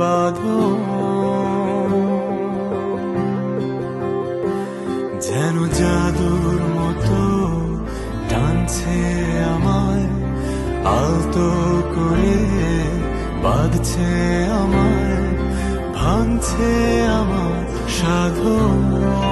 বাঁধন যেন জাদুর মতো আলতো করে আমায় ভাঙছে আমার সাধন।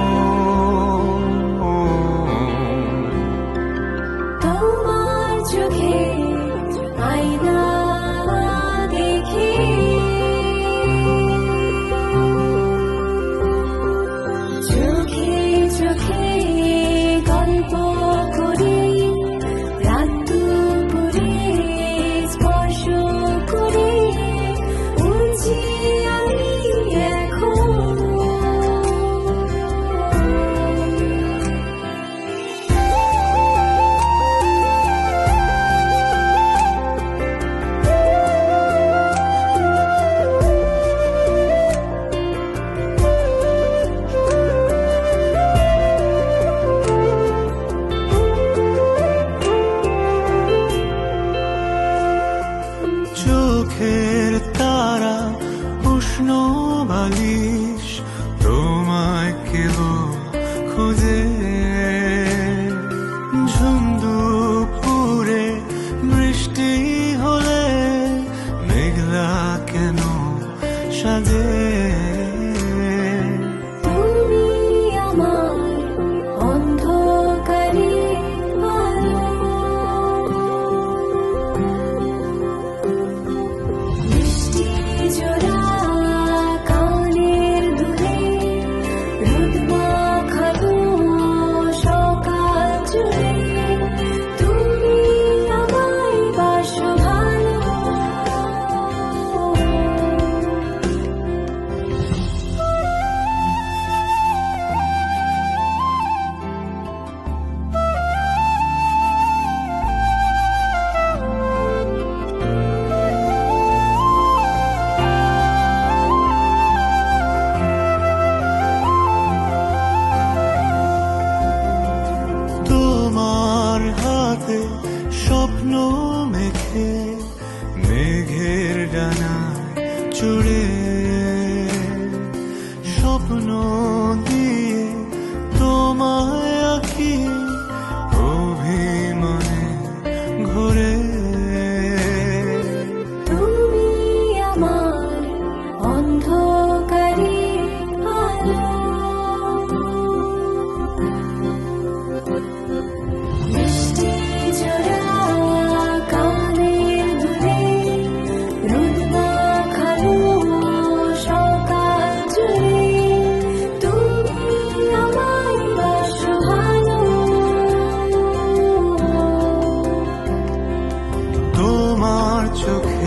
চোখের তারা উষ্ণ বালিশ তোমায় কেব খুঁজে পথে স্বপ্ন মেখে মেঘের ডানা চুড়ে স্বপ্ন দিয়ে তোমায় আঁকি অভিমানে ঘুরে